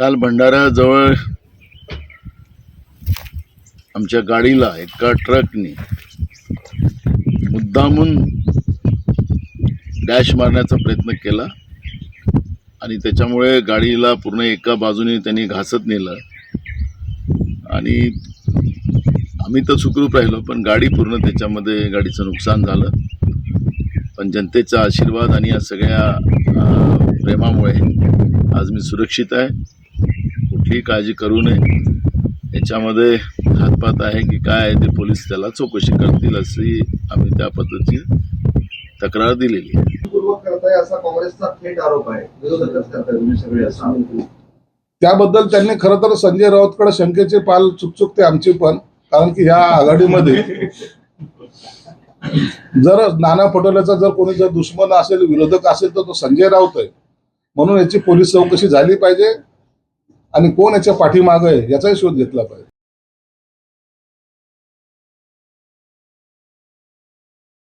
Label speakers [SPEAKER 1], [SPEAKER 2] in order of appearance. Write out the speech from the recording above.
[SPEAKER 1] काल भंडाऱ्याजवळ आमच्या गाडीला एका ट्रकने मुद्दामून डॅश मारण्याचा प्रयत्न केला आणि त्याच्यामुळे गाडीला पूर्ण एका बाजूने त्यांनी घासत नेलं. आणि आम्ही तर सुखरूप राहिलो पण गाडी पूर्ण त्याच्यामध्ये गाडीचं नुकसान झालं. पण जनतेचा आशीर्वाद आणि या सगळ्या प्रेमामुळे आज मी सुरक्षित आहे. कुठलीही काळजी करू नये. याच्यामध्ये हातपात आहे की काय आहे ते पोलीस त्याला चौकशी करतील अशी आम्ही त्या पद्धतीची तक्रार दिलेली आहे.
[SPEAKER 2] त्याबद्दल त्यांनी खरं तर संजय राऊतकडे शंकेचे पाल चुकचुकते आमची पण कारण की ह्या आघाडीमध्ये जर नाना पटोलेचा जर कोणी जर दुश्मन असेल विरोधक असेल तर तो संजय राऊत आहे. म्हणून याची पोलीस चौकशी झाली पाहिजे. आणि कोण याच्या पाठीमागं आहे याचाही शोध घेतला पाहिजे.